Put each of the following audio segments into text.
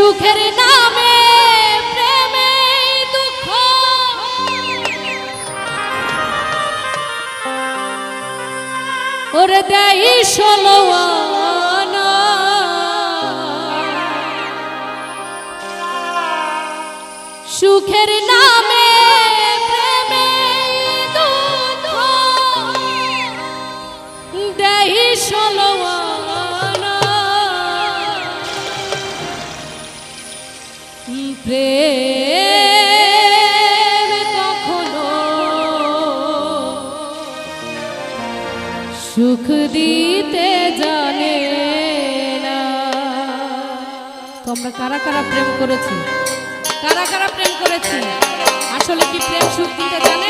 সুখের নামে প্রেমে দুঃখ। ওরে দেই ষোলো সুখের নামে প্রেমে দুঃখ। দেই ষোলো সুখ দিতে জানে না। তোমরা কারা কারা প্রেম করেছি? কারা কারা প্রেম করেছি? আসলে কি প্রেম সুখ দিতে জানে?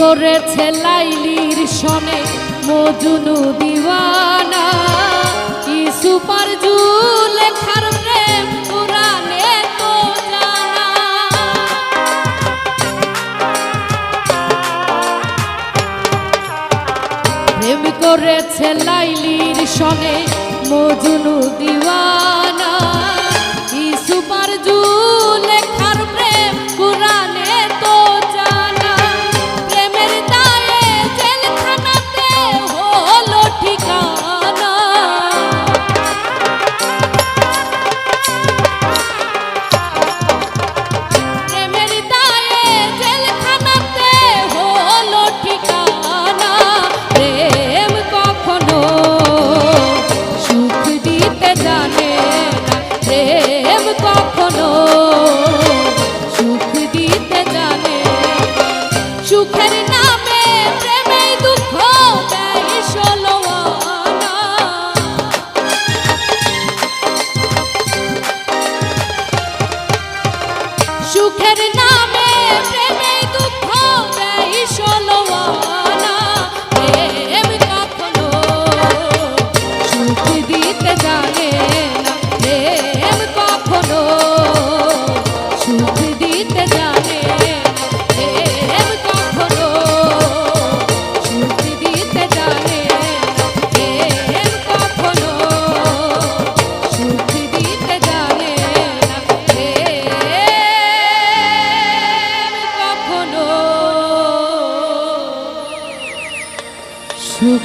করেছে লাইলির সনে মজুনু দিওয়ানা। কি সুপার লেখার প্রেম পুরানে তো জানা। প্রেম করেছে লাইলির সনে মজুনু দিওয়ানা। কি সুপার লেখার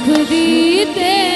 দিতে